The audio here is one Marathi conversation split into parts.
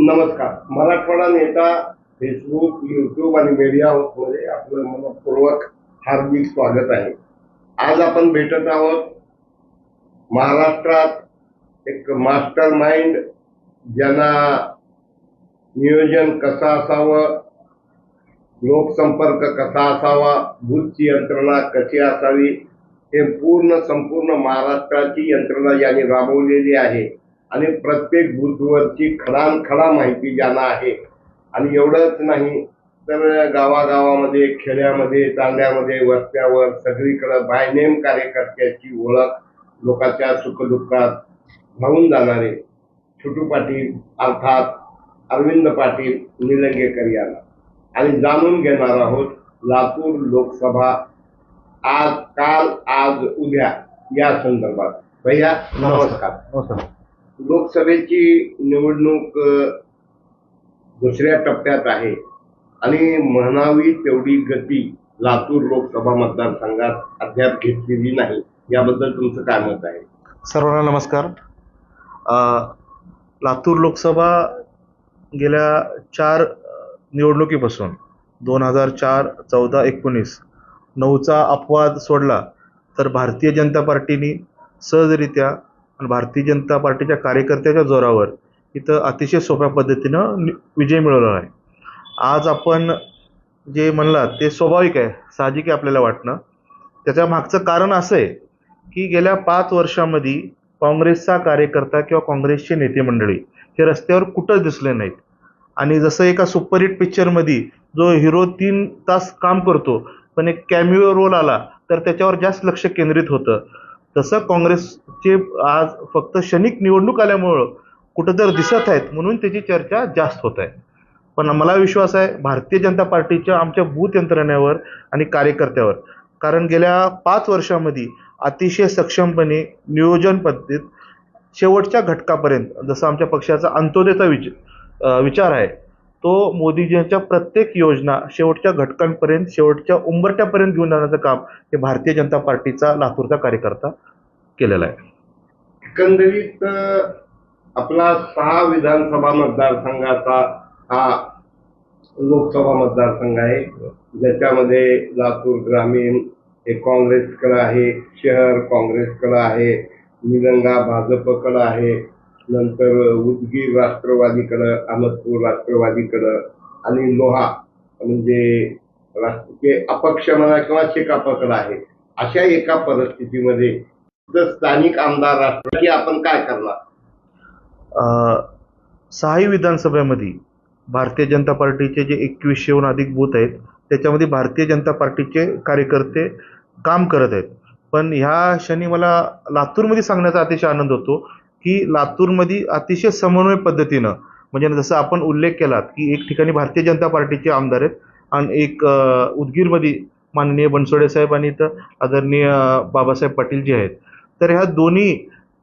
नमस्कार. मराठवाडा नेता फेसबुक युट्यूब आणि मीडिया हाऊसमध्ये आपलं मनपूर्वक हार्दिक स्वागत आहे. आज आपण भेटत आहोत महाराष्ट्रात एक मास्टर माइंड ज्यांना नियोजन कसं असावं लोकसंपर्क कसा असावा बूथची यंत्रणा कशी असावी हे पूर्ण संपूर्ण महाराष्ट्राची यंत्रणा यांनी राबवलेली आहे. आणि प्रत्येक बूथवरची खडानखडा माहिती ज्यांना आहे आणि एवढंच नाही तर गावागावामध्ये खेड्यामध्ये तांड्यामध्ये वस्त्यावर सगळीकडं बाय नेम कार्यकर्त्याची ओळख लोकांच्या सुखदुःखात धावून जाणारे छोटू पाटील अर्थात अरविंद पाटील निलंगेकर यांना. आणि जाणून घेणार आहोत लातूर लोकसभा आज काल आज उद्या या संदर्भात. भैया नमस्कार. नमस्कार. लोकसभेची निवडणूक दुसऱ्या टप्प्यात आहे. आणि म्हणावी तेवढी गती लातूर लोकसभा मतदारसंघात अद्याप घेतलेली नाही. याबद्दल तुमचं काय मत आहे? सर्वांना नमस्कार. लातूर लोकसभा गेल्या चार निवडणुकीपासून दोन हजार चार चौदा एकोणीस नऊचा अपवाद सोडला तर भारतीय जनता पार्टीने सहजरित्या आणि भारतीय जनता पार्टीच्या कार्यकर्त्याच्या जोरावर इथं अतिशय सोप्या पद्धतीनं नि- विजय मिळवला आहे. आज आपण जे म्हणलात ते स्वाभाविक आहे साहजिक आहे आपल्याला वाटणं. त्याच्या मागचं कारण असं आहे की गेल्या पाच वर्षामध्ये काँग्रेसचा कार्यकर्ता किंवा काँग्रेसचे नेते मंडळी हे रस्त्यावर कुठंच दिसले नाहीत. आणि जसं एका सुपरहिट पिक्चरमध्ये जो हिरो तीन तास काम करतो पण एक कॅमिओ रोल आला तर त्याच्यावर जास्त लक्ष केंद्रित होतं. तसं काँग्रेसचे आज फक्त क्षणिक निवडणूक आल्यामुळं कुठं तर दिसत आहेत म्हणून त्याची चर्चा जास्त होत आहे. पण मला विश्वास आहे भारतीय जनता पार्टीच्या आमच्या बूथ यंत्रणेवर आणि कार्यकर्त्यावर कारण गेल्या पाच वर्षामध्ये अतिशय सक्षमपणे नियोजन पद्धतीत शेवटच्या घटकापर्यंत जसं आमच्या पक्षाचा अंत्योदयचा विच विचार आहे तो मोदीजींच्या प्रत्येक योजना शेवटच्या घटकांपर्यंत शेवटच्या उंबरट्यापर्यंत घेऊन जाण्याचं काम हे भारतीय जनता पार्टीचा लातूरचा कार्यकर्ता केलेला आहे. एकंदरीत आपला सहा विधानसभा मतदारसंघाचा हा लोकसभा मतदारसंघ आहे. ज्याच्यामध्ये लातूर ग्रामीण हे काँग्रेसकडं आहे शहर काँग्रेसकडं आहे निलंगा भाजपकडं आहे नंतर उदगीर राष्ट्रवादीकडं अहमदपूर राष्ट्रवादीकडं आणि लोहा म्हणजे राष्ट्र ते अपक्ष म्हणा किंवा शेकापकडं आहे. अशा एका परिस्थितीमध्ये स्थानिक आमदार राष्ट्रवादी आपण काय करणार? सहाही विधानसभेमध्ये भारतीय जनता पार्टीचे जे एकवीसशेहून अधिक बूथ आहेत त्याच्यामध्ये भारतीय जनता पार्टीचे कार्यकर्ते काम करत आहेत. पण ह्या क्षणी मला लातूरमध्ये सांगण्याचा अतिशय आनंद होतो की लातूरमध्ये अतिशय समन्वय पद्धतीनं म्हणजे जसं आपण उल्लेख केलात की एक ठिकाणी भारतीय जनता पार्टीचे आमदार आहेत आणि एक उदगीरमध्ये माननीय बनसोडे साहेब आणि इथं आदरणीय बाबासाहेब पाटील जे आहेत तर ह्या दोन्ही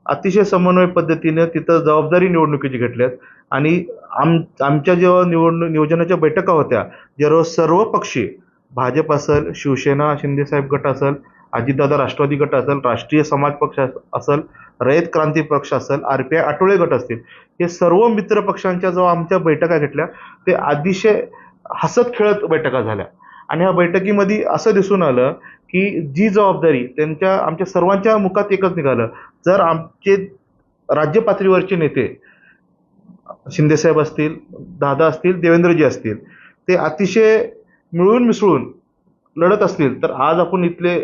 अतिशय समन्वय पद्धतीनं तिथं जबाबदारी निवडणुकीची घेतल्यात. आणि आम आमच्या जेव्हा निवडणूक नियोजनाच्या बैठका होत्या ज्यावेळेस सर्व पक्षी भाजप असेल शिवसेना शिंदेसाहेब गट असेल अजितदादा राष्ट्रवादी गट असेल राष्ट्रीय समाज पक्ष असेल रयत क्रांती पक्ष असेल आर पी आय आठवले गट असतील हे सर्व मित्र पक्षांच्या जेव्हा आमच्या बैठका घेतल्या ते अतिशय हसत खेळत बैठका झाल्या. आणि ह्या बैठकीमध्ये असं दिसून आलं की जी जबाबदारी त्यांच्या आमच्या सर्वांच्या मुखात एकच निघालं. जर आमचे राज्य पातळीवरचे नेते शिंदेसाहेब असतील दादा असतील देवेंद्रजी असतील ते अतिशय मिळून मिसळून लढत असतील तर आज आपण इथले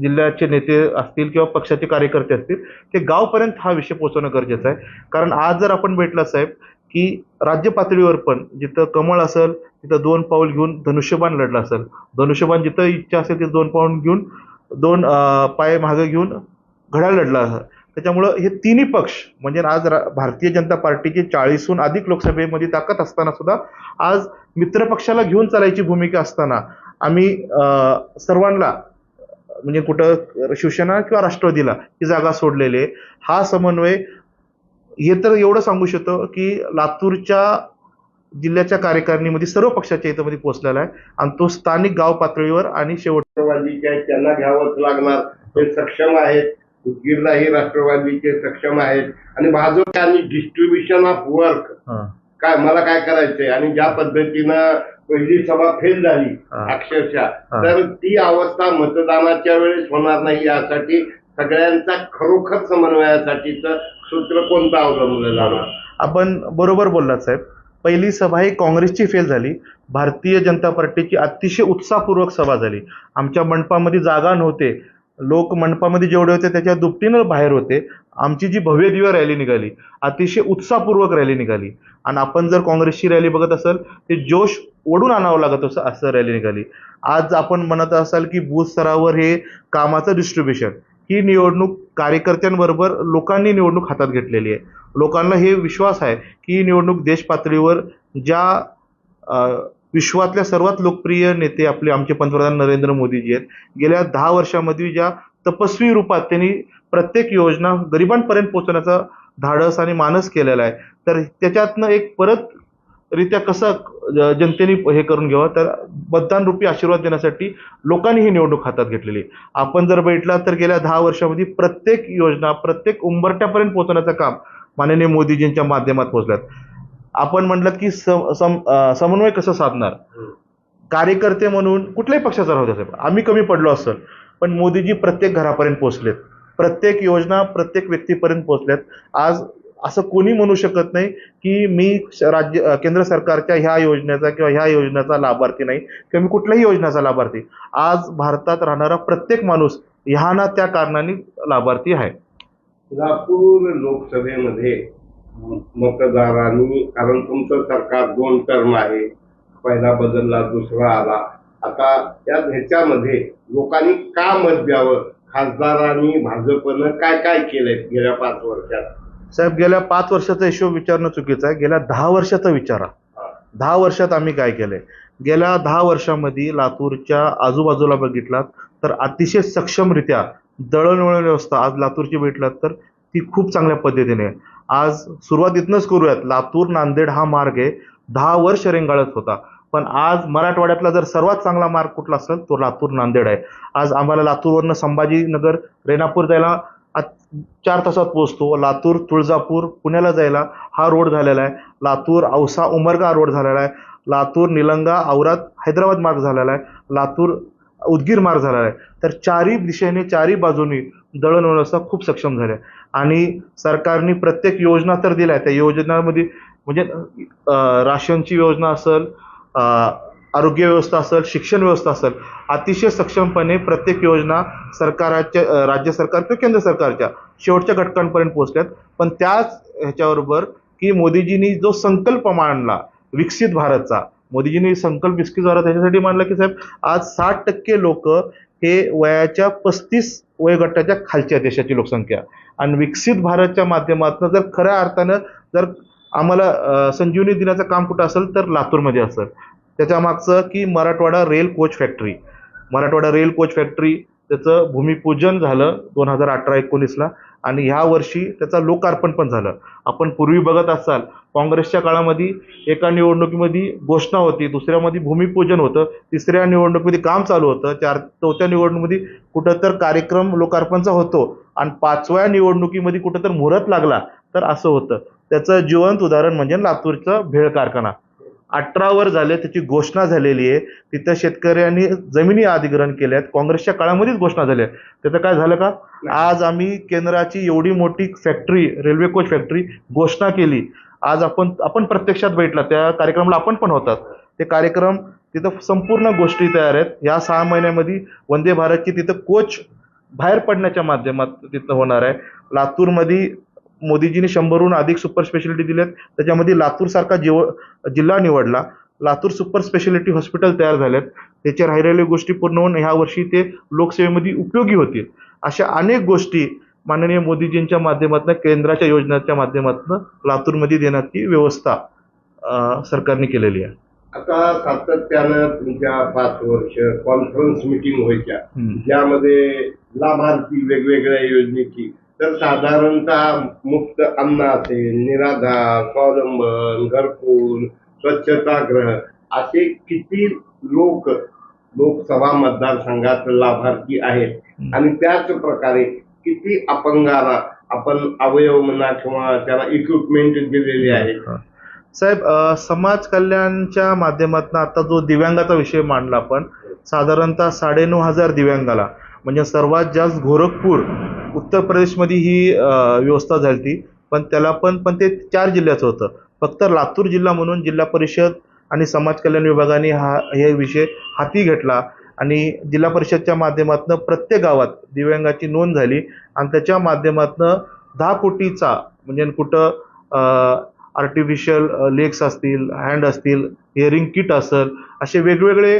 जिल्ह्याचे नेते असतील किंवा पक्षाचे कार्यकर्ते असतील ते गावपर्यंत हा विषय पोहोचवणं गरजेचं आहे. कारण आज जर आपण भेटला साहेब की राज्य पातळीवर पण जिथं कमळ असेल तिथं दोन पाऊल घेऊन धनुष्यबाण लढलं असेल. धनुष्यबाण जिथं इच्छा असेल तिथं दोन पाऊल घेऊन दोन पाय मागे घेऊन घड्याळ लढला. असेल त्याच्यामुळं हे तिन्ही पक्ष म्हणजे आज रा- भारतीय जनता पार्टीची चाळीसहून अधिक लोकसभेमध्ये ताकद असताना सुद्धा आज मित्रपक्षाला घेऊन चालायची भूमिका असताना आम्ही सर्वांना म्हणजे कुठं शिवसेना किंवा राष्ट्रवादीला ही जागा सोडलेली आहे. हा समन्वय हे तर एवढं सांगू शकतो की लातूरच्या जिल्ह्याच्या कार्यकारिणीमध्ये सर्व पक्षाच्या इथं पोहोचलेला आहे. आणि तो स्थानिक गाव पातळीवर आणि शेवट राष्ट्रवादीचे आहेत त्यांना घ्यावंच लागणार ते सक्षम आहेत. उदगीरलाही राष्ट्रवादीचे सक्षम आहेत. आणि भाजप आणि डिस्ट्रीब्युशन ऑफ वर्क काय मला काय करायचंय? आणि ज्या पद्धतीनं पहिली सभा फेल झाली. अक्षरशः. तर ती अवस्था मतदानाच्या वेळेस होणार नाही यासाठी सगळ्यांचा खरोखर समन्वयासाठीचं सूत्र कोणतं अवलंबलं जाणार आपण बरोबर बोललात साहेब. पहिली सभा ही काँग्रेसची फेल झाली. भारतीय जनता पार्टीची अतिशय उत्साहपूर्वक सभा झाली. आमच्या मंडपामध्ये जागा नव्हते. लोक मंडपामध्ये जेवढे होते त्याच्या दुपटीनं बाहेर होते. आमची जी भव्य दिव्य रॅली निघाली अतिशय उत्साहपूर्वक रॅली निघाली. आणि आपण जर काँग्रेसची रॅली बघत असाल ते जोश ओढून आणावं लागत असं असं रॅली निघाली. आज आपण म्हणत असाल की बूथ स्तरावर हे कामाचं डिस्ट्रीब्युशन ही निवडणूक कार्यकर्त्यांबरोबर लोकांनी निवडणूक हातात घेतलेली आहे. लोकांना हे विश्वास आहे की ही निवडणूक देशपातळीवर ज्या विश्वातल्या सर्वात लोकप्रिय नेते आपले आमचे पंतप्रधान नरेंद्र मोदीजी आहेत गेल्या दहा वर्षामध्ये ज्या तपस्वी रूपात त्यांनी प्रत्येक योजना गरिबांपर्यंत पोहोचवण्याचा धाडस आणि मानस केलेला आहे तर त्याच्यातनं एक परत रित्या कसं जनतेने हे करून घ्यावं तर मतदान रूपी आशीर्वाद देण्यासाठी लोकांनी ही निवडणूक हातात घेतलेली आहे. आपण जर बघितला तर गेल्या दहा वर्षामध्ये प्रत्येक योजना प्रत्येक उंबरट्यापर्यंत पोहोचवण्याचं काम माननीय मोदीजींच्या माध्यमात पोहोचल्यात. आपण म्हटलं की सम सम- समन्वय कसं साधणार? कार्यकर्ते म्हणून कुठल्याही पक्षाचा राहू साहेब. आम्ही कमी पडलो असेल पण मोदीजी प्रत्येक घरापर्यंत पोहोचलेत. प्रत्येक योजना प्रत्येक व्यक्तीपर्यंत पोहोचल्यात आज असं कोणी म्हणू शकत नाही की मी राज्य केंद्र सरकारच्या ह्या योजनेचा किंवा ह्या योजनेचा लाभार्थी नाही किंवा मी कुठल्याही योजनेचा लाभार्थी. आज भारतात राहणारा प्रत्येक माणूस ह्या ना त्या कारणाने लाभार्थी आहे. लातूर लोकसभेमध्ये मतदारांनी कारण तुमचं सरकार दोन टर्म आहे पहिला बदलला दुसरा आला. आता या ह्याच्यामध्ये लोकांनी का मत द्यावं? खासदारांनी भाजपनं काय काय केलंय गेल्या पाच वर्षात? साहेब गेल्या पाच वर्षाचा हिशोब विचारणं चुकीचं आहे. गेल्या दहा वर्षाचा विचारा. दहा वर्षात आम्ही काय केलंय? गेल्या दहा वर्षामध्ये लातूरच्या आजूबाजूला बघितलात तर अतिशय सक्षमरित्या दळणवळण व्यवस्था आज लातूरची भेटलात तर ती खूप चांगल्या पद्धतीने आहे. आज सुरुवात इथनंच करूयात. लातूर नांदेड हा मार्ग आहे. दहा वर्ष रेंगाळत होता. पण आज मराठवाड्यातला जर सर्वात चांगला मार्ग कुठला असेल तो लातूर नांदेड आहे. आज आम्हाला लातूरवरनं संभाजीनगर रेणापूर जायला चार तासात पोहोचतो. लातूर तुळजापूर पुण्याला जायला हा रोड झालेला आहे. लातूर औसा उमरगा रोड झालेला आहे. लातूर निलंगा औरात हैदराबाद मार्ग झालेला आहे. लातूर उदगीर मार्ग झालेला आहे. तर चारही दिशेने चारही बाजूनी दळणवळण व्यवस्था खूप सक्षम झाले आहे. आणि सरकारने प्रत्येक योजना तर दिल्या त्या योजनांमध्ये म्हणजे राशनची योजना असेल आरोग्य व्यवस्था असेल शिक्षण व्यवस्था असेल अतिशय सक्षमपणे प्रत्येक योजना सरकाराच्या राज्य सरकार किंवा केंद्र सरकारच्या शेवटच्या घटकांपर्यंत पोहोचल्यात पण त्याच ह्याच्याबरोबर की मोदीजींनी जो संकल्प मांडला विकसित भारतचा मोदीजींनी संकल्प विकसित झाला. त्याच्यासाठी मांडला की साहेब आज साठ टक्के लोक हे वयाच्या पस्तीस वयोगटाच्या खालच्या देशाची लोकसंख्या. आणि विकसित भारतच्या माध्यमातून जर खऱ्या अर्थानं जर आम्हाला संजीवनी दिनाचं काम कुठं असेल तर लातूरमध्ये असेल. त्याच्या मागचं की Marathwada rail coach factory. Marathwada rail coach factory त्याचं भूमिपूजन झालं दोन हजार अठरा एकोणीसला. आणि ह्या वर्षी त्याचं लोकार्पण पण झालं. आपण पूर्वी बघत असाल काँग्रेसच्या काळामध्ये एका निवडणुकीमध्ये घोषणा होती दुसऱ्यामध्ये भूमिपूजन होतं तिसऱ्या निवडणुकीमध्ये काम चालू होतं चार चौथ्या निवडणुकीमध्ये कुठं तर कार्यक्रम लोकार्पणचा होतो आणि पाचव्या निवडणुकीमध्ये कुठं तर मुहूर्त लागला तर असं होतं. त्याचं जिवंत उदाहरण म्हणजे लातूरचा भेळ कारखाना. अठरावर झाले त्याची घोषणा झालेली आहे. तिथं शेतकऱ्यांनी जमिनी अधिग्रहण केल्यात. काँग्रेसच्या काळामध्येच घोषणा झाल्या त्याचं काय झालं का? आज आम्ही केंद्राची एवढी मोठी फॅक्टरी रेल्वे कोच फॅक्टरी घोषणा केली. आज आपण आपण प्रत्यक्षात भेटला. त्या कार्यक्रमाला आपण पण होतात. ते कार्यक्रम तिथं संपूर्ण गोष्टी तयार आहेत. या सहा महिन्यामध्ये वंदे भारतची तिथं कोच बाहेर पडण्याच्या माध्यमात तिथं होणार आहे. लातूरमध्ये मोदीजींनी शंभरहून अधिक सुपर स्पेशालिटी दिल्यात त्याच्यामध्ये लातूरसारखा जीव जिल्हा निवडला. लातूर सुपर स्पेशालिटी हॉस्पिटल तयार झाल्यात त्याच्या राहिलेल्या गोष्टी पूर्ण होऊन ह्या वर्षी ते लोकसेवेमध्ये उपयोगी होतील. अशा अनेक गोष्टी माननीय मोदीजींच्या माध्यमातून केंद्राच्या योजनांच्या माध्यमातून लातूरमध्ये देण्याची व्यवस्था सरकारने केलेली आहे. आता सातत्यानं तुमच्या पाच वर्ष कॉन्फरन्स मिटिंग व्हायच्या. ज्यामध्ये लाभार्थी वेगवेगळ्या योजनेची तर साधारणतः मुक्त अन्न असेल निराधार स्वावलंबन घरकुल स्वच्छतागृह असे किती लोक लोकसभा मतदारसंघात लाभार्थी आहेत? आणि त्याच प्रकारे किती अपंगाला आपण अवयव म्हणा किंवा त्याला इक्विपमेंट दिलेली आहेत हा. साहेब समाज कल्याणच्या माध्यमातून आता जो दिव्यांगाचा विषय मांडला आपण साधारणतः साडेनऊ हजार दिव्यांगाला म्हणजे सर्वात जास्त गोरखपूर उत्तर प्रदेशमध्ये ही व्यवस्था झाली होती. पण त्याला पण पण ते चार जिल्ह्याचं होतं. फक्त लातूर जिल्हा म्हणून जिल्हा परिषद आणि समाज कल्याण विभागाने हा हे विषय हाती घेतला. आणि जिल्हा परिषदच्या माध्यमातून प्रत्येक गावात दिव्यांगाची नोंद झाली. आणि त्याच्या माध्यमातून दहा कोटीचा म्हणजे कुठं आर्टिफिशियल लेग्स असतील हँड असतील हिअरिंग किट असेल असे वेगवेगळे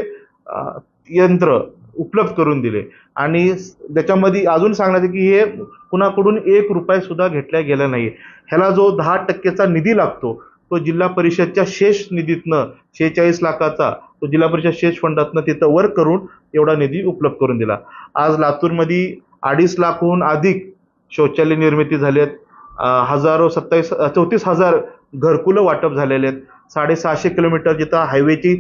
यंत्र उपलब्ध करून दिले. आणि त्याच्यामध्ये अजून सांगण्यात की हे कुणाकडून एक रुपयासुद्धा घेतला गेला नाही ह्याला जो दहा टक्केचा निधी लागतो तो जिल्हा परिषदच्या शेष निधीतनं शेहेचाळीस लाखाचा तो जिल्हा परिषद शेष फंडातनं तिथं वर्क करून एवढा निधी उपलब्ध करून दिला. आज लातूरमध्ये अडीच लाखहून अधिक शौचालय निर्मिती झाली आहेत. हजारो सत्तावीस चौतीस हजार घरकुलं वाटप झालेले आहेत. साडेसहाशे किलोमीटर जिथं हायवेची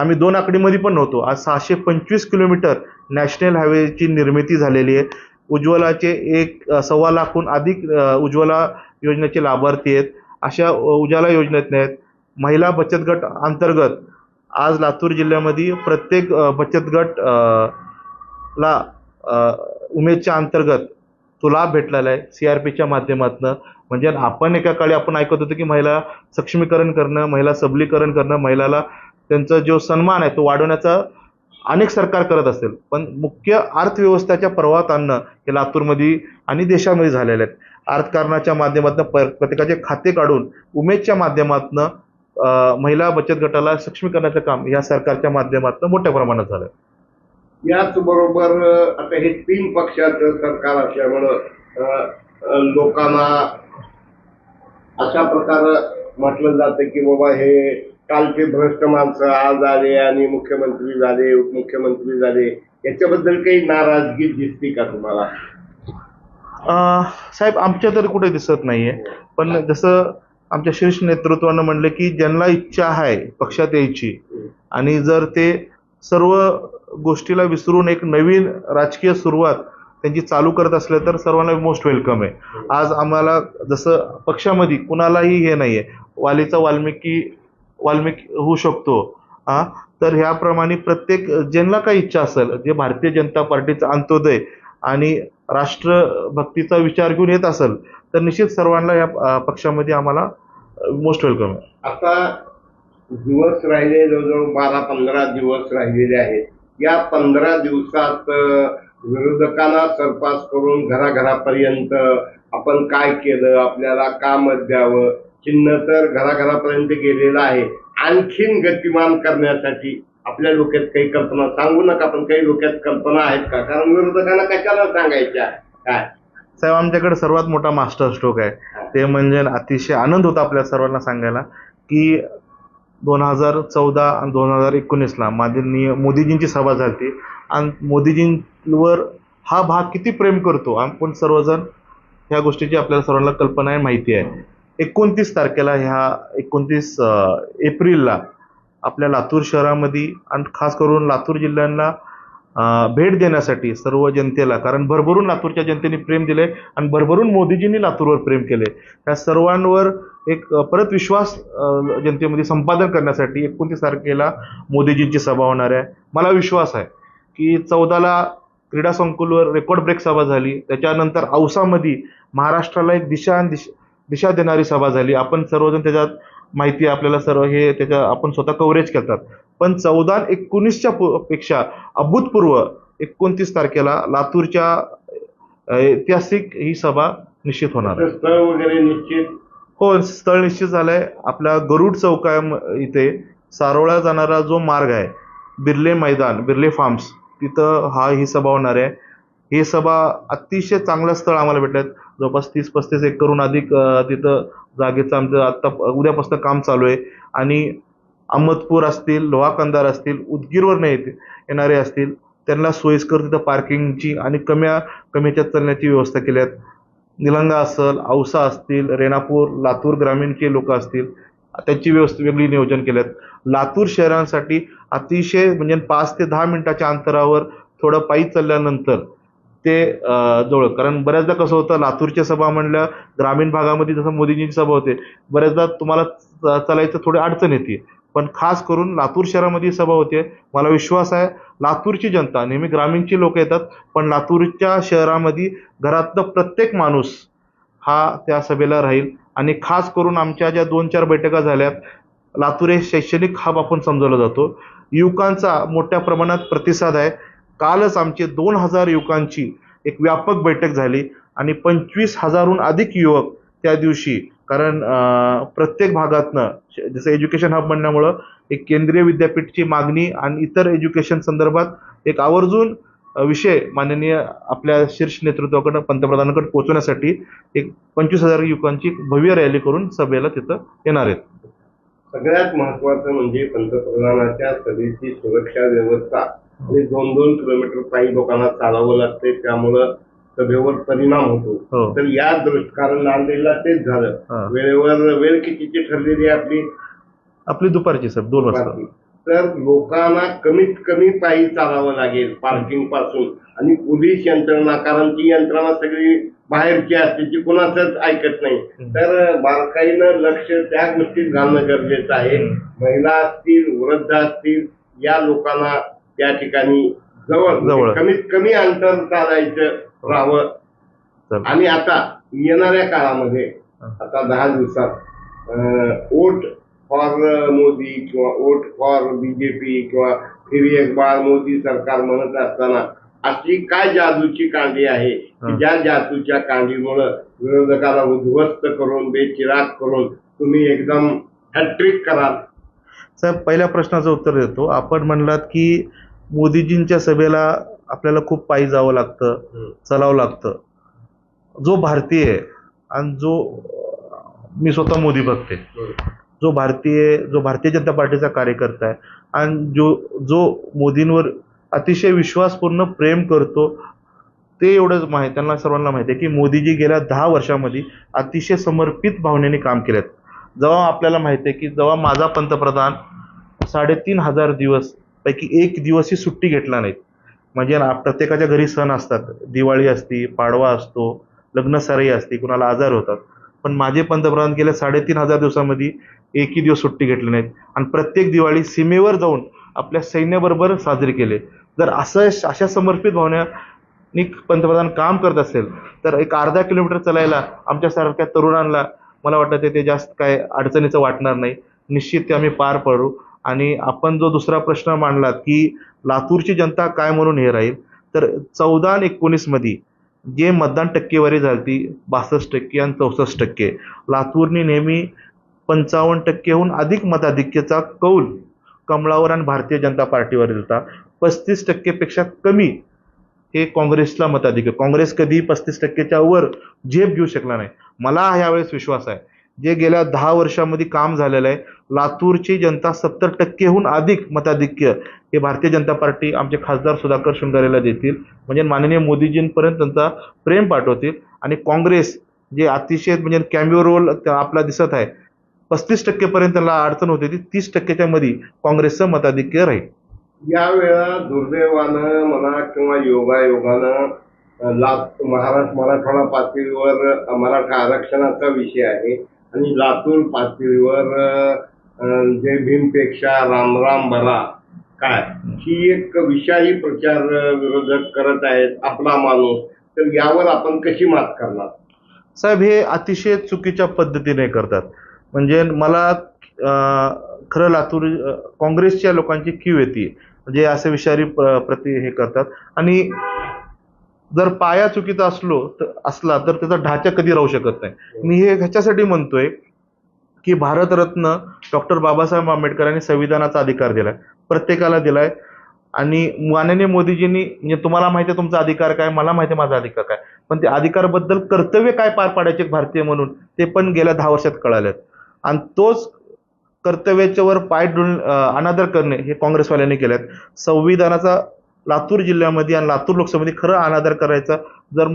आम्ही दोन आकडीमध्ये पण नव्हतो. आज सहाशे पंचवीस किलोमीटर नॅशनल हायवेची निर्मिती झालेली आहे. उज्ज्वलाचे एक सव्वा लाखहून अधिक उज्ज्वला योजनेचे लाभार्थी आहेत. अशा उजाला योजनेत आहेत. महिला बचत गट अंतर्गत आज लातूर जिल्ह्यामध्ये प्रत्येक बचत गट ला उमेदच्या अंतर्गत तो लाभ भेटलेला आहे. सी आर पीच्या माध्यमातून. म्हणजे आपण एका काळी आपण ऐकत होतो की महिला सक्षमीकरण करणं महिला सबलीकरण करणं महिलाला त्यांचा जो सन्मान आहे तो वाढवण्याचा अनेक सरकार करत असेल. पण मुख्य अर्थव्यवस्थेच्या प्रवाहात आणणं हे लातूरमध्ये आणि देशामध्ये झालेले आहेत. अर्थकारणाच्या माध्यमातून प्रत्येकाचे खाते काढून उमेदच्या माध्यमातून महिला बचत गटाला सक्षमीकरणाचं काम या सरकारच्या माध्यमातून मोठ्या प्रमाणात झालं याचबरोबर आता हे तीन पक्षाचं सरकार असल्यामुळं लोकांना अशा प्रकारे म्हटलं जातं की बाबा हे कालचे भ्रष्ट माणसं आज आले आणि मुख्यमंत्री झाले उपमुख्यमंत्री झाले याच्याबद्दल काही नाराजगी दिसते का तुम्हाला? साहेब आमच्या तर कुठे दिसत नाहीये. पण जसं आमच्या शीर्ष नेतृत्वानं म्हणलं की ज्यांना इच्छा आहे पक्षात यायची आणि जर ते सर्व गोष्टीला विसरून एक नवीन राजकीय सुरुवात त्यांची चालू करत असले तर सर्वांना मोस्ट वेलकम आहे. आज आम्हाला जसं पक्षामध्ये कुणालाही हे नाही आहे वालीचा वाल्मिकी वाल्मिकी होऊ शकतो. हा तर ह्याप्रमाणे प्रत्येक ज्यांना काही इच्छा असेल जे भारतीय जनता पार्टीचा अंत्योदय आणि राष्ट्रभक्तीचा विचार घेऊन येत असेल तर निश्चित सर्वांना या पक्षामध्ये आम्हाला मोस्ट वेलकम आहे. आता दिवस राहिले जवळजवळ बारा पंधरा दिवस राहिलेले आहेत. या पंधरा दिवसात विरोधकांना सरपास करून घराघरापर्यंत आपण काय केलं? आपल्याला का मत द्यावं? चिन्ह तर घराघरापर्यंत गेलेलं आहे. आणखीन गतिमान करण्यासाठी आपल्या डोक्यात काही कल्पना सांगू नका पण काही डोक्यात कल्पना आहेत का? कारण विरोधकांना कशाला सांगायच्या? काय? साहेब आमच्याकडे सर्वात मोठा मास्टर स्ट्रोक आहे. ते म्हणजे अतिशय आनंद होता आपल्या सर्वांना सांगायला की दोन हजार चौदा आणि दोन हजार एकोणीसला माननीय मोदीजींची सभा झाली आणि मोदीजींवर हा भाग किती प्रेम करतो? आपण सर्वजण ह्या गोष्टीची आपल्याला सर्वांना कल्पना आहे माहिती आहे. एकोणतीस तारखेला ह्या एकोणतीस एप्रिलला आपल्या लातूर शहरामध्ये आणि खास करून लातूर जिल्ह्यांना भेट देण्यासाठी सर्व जनतेला कारण भरभरून लातूरच्या जनतेने प्रेम दिले आणि भरभरून मोदीजींनी लातूरवर प्रेम केले त्या सर्वांवर एक परत विश्वास जनतेमध्ये संपादन करण्यासाठी एकोणतीस तारखेला मोदीजींची सभा होणार आहे. मला विश्वास आहे की चौदाला क्रीडा संकुलवर रेकॉर्ड ब्रेक सभा झाली. त्याच्यानंतर औसामध्ये महाराष्ट्राला एक दिशा आणि दिशा दिशा देणारी सभा झाली. आपण सर्वजण त्याच्यात माहिती आपल्याला सर्व हे त्याच्या आपण स्वतः कव्हरेज करतात. पण चौदा एकोणीसच्या पेक्षा अभूतपूर्व एकोणतीस तारखेला लातूरच्या ऐतिहासिक ही सभा निश्चित होणार स्थळ वगैरे निश्चित? हो स्थळ निश्चित झालंय. आपल्या गरुड चौका इथे सारोळा जाणारा जो मार्ग आहे बिर्ले मैदान बिर्ले फार्म्स तिथं हा ही सभा होणार आहे. हे सभा अतिशय चांगलं स्थळ आम्हाला भेटलं जवळपास तीस पस्तीस एकरहून अधिक तिथं जागेचं आमचं आत्ता उद्यापासून काम चालू आहे. आणि अहमदपूर असतील लोहा कंदार असतील उदगीरवर येते येणारे असतील त्यांना सोयीस्कर तिथं पार्किंगची आणि कम्या कमी ह्याच्यात चालण्याची व्यवस्था केली आहे निलंगा असेल औसा असतील रेणापूर लातूर ग्रामीणचे लोक असतील त्यांची व्यवस्था वेगळी नियोजन आहेत लातूर शहरांसाठी अतिशय म्हणजे पाच ते दहा मिनिटाच्या अंतरावर थोडं पायी चालल्यानंतर ते जवळ कारण बऱ्याचदा कसं होतं लातूरच्या सभा म्हणल्या ग्रामीण भागामध्ये जसं मोदींची सभा होते बऱ्याचदा तुम्हाला च- चालायचं थोडी अडचण येते. पण खास करून लातूर शहरामध्ये सभा होते. मला विश्वास आहे लातूरची जनता नेहमी ग्रामीणची लोक येतात पण लातूरच्या शहरामध्ये घरातलं प्रत्येक माणूस हा त्या सभेला राहील. आणि खास करून आमच्या ज्या दोन चार बैठका झाल्यात लातूर हे शैक्षणिक हब आपण समजवला जातो. युवकांचा मोठ्या प्रमाणात प्रतिसाद आहे. कालच आमचे दोन हजार युवकांची एक व्यापक बैठक झाली आणि पंचवीस हजारहून अधिक युवक त्या दिवशी कारण प्रत्येक भागातनं जसं एज्युकेशन हब म्हणण्यामुळं एक केंद्रीय विद्यापीठची मागणी आणि इतर एज्युकेशन संदर्भात एक आवर्जून विषय माननीय आपल्या शीर्ष नेतृत्वाकडं पंतप्रधानांकडे पोहोचवण्यासाठी एक पंचवीस हजार युवकांची भव्य रॅली करून सभेला तिथं येणार आहेत. सगळ्यात महत्वाचं म्हणजे पंतप्रधानाच्या सभेची सुरक्षा व्यवस्था. आणि दोन दोन किलोमीटर काही लोकांना चालावं लागते त्यामुळं सभेवर परिणाम होतो हो तर या दृष्ट कारण नांदेडला तेच. झालं वेळेवर वेळ कितीची ठरलेली आपली आपली दुपारची सर दोन वाजता. तर लोकांना कमीत कमी पायी चालावं लागेल पार्किंगपासून आणि पोलीस यंत्रणा कारण ती यंत्रणा सगळी बाहेरची असते ती कुणाचंच ऐकत नाही. तर बारकाईनं लक्ष त्या गोष्टीत घालणं गरजेचं आहे. महिला असतील वृद्ध असतील या लोकांना त्या ठिकाणी जवळ म्हणजे जवळ. कमीत कमी अंतर चालायचं राहावं. आणि आता येणाऱ्या काळामध्ये. आता दहा दिवसात वोट फॉर मोदी किंवा वोट फॉर बीजेपी किंवा फिर एक बार मोदी सरकार म्हणत असताना अशी काय जादूची कांडी आहे की हा. ज्या जादूच्या कांडीमुळं विरोधकाला उद्ध्वस्त करून बेचिराग करून तुम्ही एकदम हॅट्रिक कराल साहेब पहिल्या प्रश्नाचं उत्तर देतो आपण म्हणलात की मोदीजींच्या सभेला आपल्याला खूप पायी जावं लागतं चालावं लागतं. जो भारतीय आहे आणि जो मी स्वतः मोदी भक्त आहे जो भारतीय जो भारतीय जनता पार्टीचा कार्यकर्ता आहे आणि जो जो मोदींवर अतिशय विश्वासपूर्ण प्रेम करतो ते एवढंच माहीत त्यांना सर्वांना माहिती आहे की मोदीजी गेल्या दहा वर्षामध्ये अतिशय समर्पित भावनेने काम केलेत. जेव्हा आपल्याला माहिती आहे की जेव्हा माझा पंतप्रधान साडेतीन हजार दिवस पैकी एक दिवसही सुट्टी घेतला नाही म्हणजे ना प्रत्येकाच्या घरी सण असतात. दिवाळी असती पाडवा असतो लग्न असते कुणाला आजार होतात. पण माझे पंतप्रधान गेल्या साडेतीन हजार दिवसामध्ये एकही दिवस सुट्टी घेतली नाहीत. आणि प्रत्येक दिवाळी सीमेवर जाऊन आपल्या सैन्याबरोबर साजरी केले. जर असं अशा समर्पित भावनेने पंतप्रधान काम करत असेल तर एक अर्धा किलोमीटर चलायला आमच्यासारख्या तरुणांना मला वाटतं ते- ते जास्त काय अडचणीचं वाटणार नाही. निश्चित ते आम्ही पार पडू. आणि आपण जो दुसरा प्रश्न मांडलात की लातूरची जनता काय म्हणून हे राहील तर चौदा आणि एकोणीसमध्ये जे मतदान टक्केवारी झाली बासष्ट टक्के आणि चौसष्ट टक्के लातूरने नेहमी पंचावन्न टक्केहून अधिक मताधिक्यचा कौल कमळावर आणि भारतीय जनता पार्टीवर दिलता. पस्तीस टक्केपेक्षा कमी हे काँग्रेसला मताधिक्य काँग्रेस कधी पस्तीस टक्केच्या वर झेप घेऊ शकला नाही. मला ह्यावेळेस विश्वास आहे जे गेल्या दहा वर्षामध्ये काम झालेलं आहे लातूरची जनता सत्तर टक्केहून अधिक मताधिक्य हे भारतीय जनता पार्टी आमचे खासदार सुधाकर शृंगारेला देतील. म्हणजे माननीय मोदीजींपर्यंत त्यांचा प्रेम पाठवतील. आणि काँग्रेस जे अतिशय म्हणजे कॅम्बिओ रोल आपला दिसत आहे पस्तीस टक्केपर्यंत त्याला अडचण होती ती तीस टक्क्याच्या मध्ये काँग्रेसचं मताधिक्य राहील. यावेळा दुर्दैवानं म्हणा किंवा योगायोगानं अं, ला महाराष्ट्र मराठवाडा पातळीवर मराठा आरक्षणाचा विषय आहे. आणि लातूर पातळीवर जय भीमपेक्षा राम राम भरा काय ही एक विषारी प्रचार विरोधक करत आहेत आपला माणूस. तर यावर आपण कशी मात करणार? साहेब हे अतिशय चुकीच्या पद्धतीने करतात. म्हणजे मला खरं लातूर काँग्रेसच्या लोकांची क्यू येते. जे असे विषारी प्र- प्रति हे करतात. आणि जर पाया चुकीचा असलो तर असला तर त्याचा ढाचा कधी राहू शकत नाही. मी हे ह्याच्यासाठी म्हणतोय की भारतरत्न डॉक्टर बाबासाहेब आंबेडकरांनी संविधानाचा अधिकार दिलाय प्रत्येकाला दिलाय. आणि माननीय मोदीजींनी म्हणजे तुम्हाला माहिती आहे तुमचा अधिकार काय मला माहिती आहे माझा अधिकार काय. पण ते अधिकाराबद्दल कर्तव्य काय पार पाडायचे भारतीय म्हणून ते पण गेल्या दहा वर्षात कळालेत. आणि तोच कर्तव्याच्यावर पाय डुल अनादर करणे हे काँग्रेसवाल्यांनी केलेत. संविधानाचा लातूर जिल्ह्यामध्ये आणि लातूर लोकसभेमध्ये खरं अनादर करायचा जर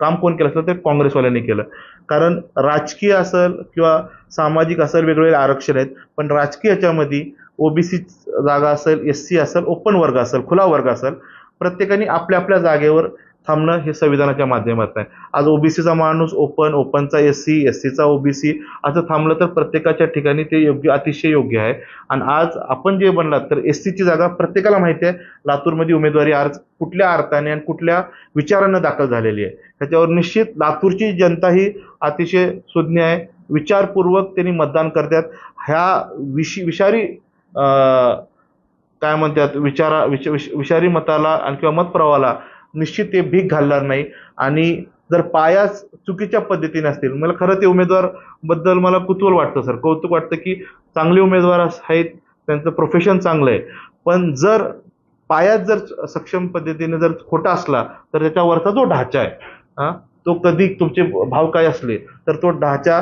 काम कोण केलं असेल तर काँग्रेसवाल्यांनी केलं. कारण राजकीय असेल किंवा सामाजिक असेल वेगवेगळे आरक्षण आहेत पण राजकीय याच्यामध्ये ओबीसी जागा असेल एस सी असेल ओपन वर्ग असेल खुला वर्ग असेल प्रत्येकाने आपल्या आपल्या जागेवर थांबणं हे संविधानाच्या माध्यमात आहे आज ओबीसीचा माणूस ओपन ओपनचा एस सी एस सीचा ओबीसी असं थांबलं तर प्रत्येकाच्या ठिकाणी ते योग्य अतिशय योग्य आहे. आणि आज आपण जे बनलात तर एस सीची जागा प्रत्येकाला माहिती आहे. लातूरमध्ये उमेदवारी अर्ज कुठल्या अर्थाने आणि कुठल्या विचारानं दाखल झालेली आहे. त्याच्यावर निश्चित लातूरची जनता ही अतिशय सुज्ञ आहे. विचारपूर्वक त्यांनी मतदान करतात. ह्या विशी विषारी काय म्हणतात विचारा विच विष विषारी मताला आणि किंवा मतप्रवाहाला निश्चित ते भीक घालणार नाही. आणि जर पायाच चुकीच्या पद्धतीने असतील मला खरं ते उमेदवारबद्दल मला कुतूहल वाटतं सर. कौतुक वाटतं की चांगले उमेदवार आहेत त्यांचं प्रोफेशन चांगलं आहे. पण जर पायात जर सक्षम पद्धतीने जर खोटा असला तर त्याच्यावरचा जो ढाचा आहे तो कधी तुमचे भाव काय असले तर तो ढाचा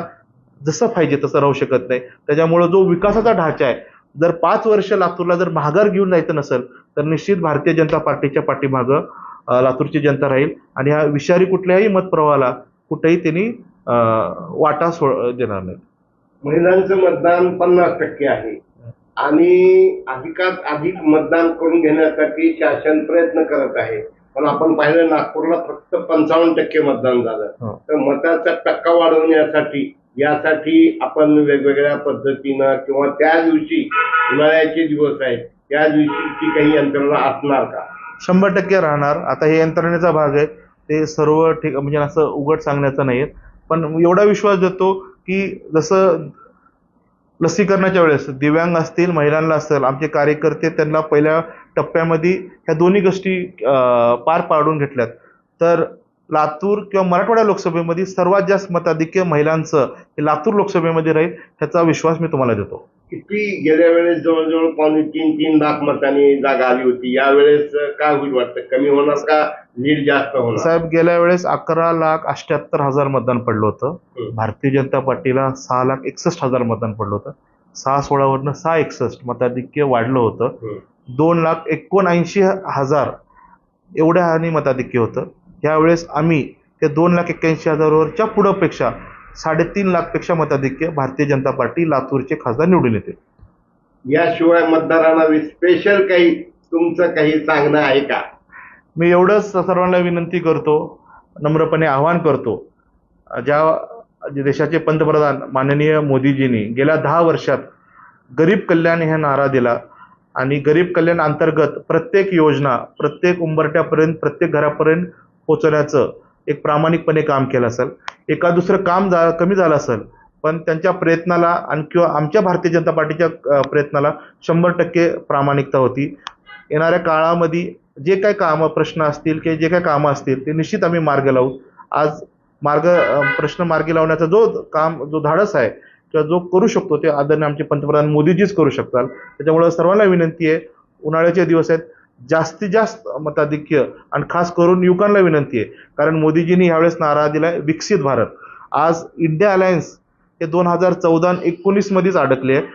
जसं पाहिजे तसं राहू शकत नाही. त्याच्यामुळं जो विकासाचा ढाचा आहे जर पाच वर्ष लातूरला जर माघार घेऊन जायचं नसेल तर निश्चित भारतीय जनता पार्टीच्या पाठीमागं लातूरची जनता राहील. आणि ह्या विषारी कुठल्याही मतप्रवाहाला कुठेही त्यांनी वाटा सो देणार नाही महिलांचं मतदान पन्नास टक्के आहे. आणि अधिकात अधिक मतदान करून घेण्यासाठी शासन प्रयत्न करत आहे. पण आपण पाहिलं नागपूरला फक्त पंचावन्न टक्के मतदान झालं. हो. तर मताचा टक्का वाढवण्यासाठी यासाठी आपण वेगवेगळ्या पद्धतीनं किंवा त्या दिवशी उन्हाळ्याचे दिवस आहेत त्या दिवशीची काही यंत्रणा असणार का? शंभर टक्के राहणार. आता हे यंत्रणेचा भाग आहे. ते सर्व ठीक म्हणजे असं उघड सांगण्याचं नाही पण एवढा विश्वास देतो की जसं लसीकरणाच्या वेळेस दिव्यांग असतील महिलांना असेल आमचे कार्यकर्ते त्यांना पहिल्या टप्प्यामध्ये ह्या दोन्ही गोष्टी पार पाडून घेतल्यात. तर लातूर किंवा मराठवाडा लोकसभेमध्ये सर्वात जास्त मताधिक्य महिलांचं हे लातूर लोकसभेमध्ये राहील ह्याचा विश्वास मी तुम्हाला देतो. किती गेल्या वेळेस जवळजवळ पावणे तीन तीन लाख मतांनी जागा आली होती. यावेळेस काय होईल वाटतं? कमी होणार का? लीड जास्त होणार? साहेब गेल्या वेळेस अकरा लाख अठ्याहत्तर हजार मतदान पडलं होतं. भारतीय जनता पार्टीला सहा लाख एकसष्ट हजार मतदान पडलं होतं. सहा सोळावरनं सहा एकसष्ट मताधिक्य वाढलं होतं. दोन लाख एकोणऐंशी हजार एवढ्या आणि मताधिक्य होतं. यावेळेस आम्ही ते दोन लाख एक्क्याऐंशी हजारावरच्या पुढंपेक्षा साडेतीन लाखपेक्षा मताधिक्य भारतीय जनता पार्टी लातूरचे खासदार निवडून येते याशिवाय मतदारांना स्पेशल काही तुमचं काही सांगणं आहे का? मी एवढंच सर्वांना विनंती करतो नम्रपणे आवाहन करतो. ज्या देशाचे पंतप्रधान माननीय मोदीजींनी गेल्या दहा वर्षात गरीब कल्याण हा नारा दिला आणि गरीब कल्याण अंतर्गत प्रत्येक योजना प्रत्येक उंबरट्यापर्यंत प्रत्येक घरापर्यंत पोहोचवण्याचं एक प्रामाणिकपणे काम केलं असेल. एका दुसरं काम जा कमी झालं असेल पण त्यांच्या प्रयत्नाला आणि किंवा आमच्या भारतीय जनता पार्टीच्या प्रयत्नाला शंभर टक्के प्रामाणिकता होती. येणाऱ्या काळामध्ये जे काही कामं प्रश्न असतील किंवा जे काही कामं असतील ते निश्चित आम्ही मार्ग लावू. आज मार्ग प्रश्न मार्गी लावण्याचा जो काम जो धाडस आहे किंवा जो करू शकतो ते आदरणीय आमचे पंतप्रधान मोदीजीच करू शकतात. त्याच्यामुळं सर्वांना विनंती आहे उन्हाळ्याचे दिवस आहेत जास्तीत जास्त मताधिक्य आणि खास करून युवकांना विनंती आहे. कारण मोदीजींनी यावेळेस नारा दिलाय विकसित भारत. आज इंडिया अलायन्स हे दोन हजार चौदा आणि एकोणीसमध्येच अडकले आहे.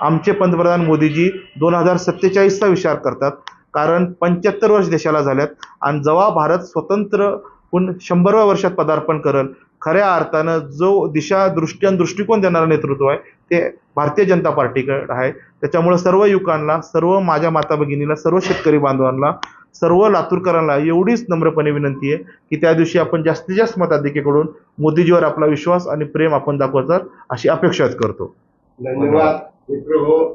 आमचे पंतप्रधान मोदीजी दोन हजार सत्तेचाळीसचा विचार करतात. कारण पंच्याहत्तर वर्ष देशाला झाल्यात आणि जेव्हा भारत स्वतंत्र पण शंभरव्या वर्षात पदार्पण करेल खऱ्या अर्थानं जो दिशा दृष्टी आणि दृष्टिकोन देणारं नेतृत्व आहे ते भारतीय जनता पार्टीकडे आहे. त्याच्यामुळे सर्व युवकांना सर्व माझ्या माता भगिनीला सर्व शेतकरी बांधवांना सर्व लातूरकरांना एवढीच नम्रपणे विनंती आहे की त्या दिवशी आपण जास्तीत जास्त मताधिकेकडून मोदीजीवर आपला विश्वास आणि प्रेम आपण दाखवतात अशी अपेक्षाच करतो. धन्यवाद मित्र हो.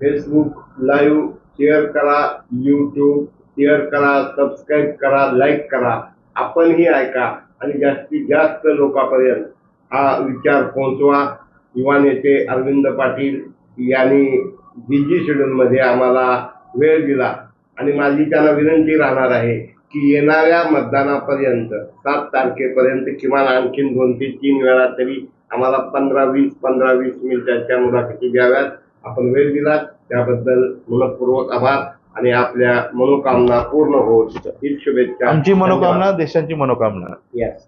फेसबुक लाईव्ह शेअर करा. यूट्यूब शेअर करा. सबस्क्राईब करा. लाईक करा. आपणही ऐका आणि जास्तीत जास्त लोकांपर्यंत हा विचार पोहोचवा. युवा नेते अरविंद पाटील यांनी बिझी शेड्यूलमध्ये आम्हाला वेळ दिला. आणि माझी त्यांना विनंती राहणार आहे की येणाऱ्या मतदानापर्यंत सात तारखेपर्यंत किमान आणखीन दोन ते तीन वेळा तरी आम्हाला पंधरा वीस पंधरा वीस मिनिटाच्या मुलाखती द्याव्यात. आपण वेळ दिला त्याबद्दल मनपूर्वक आभार आणि आपल्या मनोकामना पूर्ण होत. हीच शुभेच्छा. आमची मनोकामना देशाची मनोकामना. येस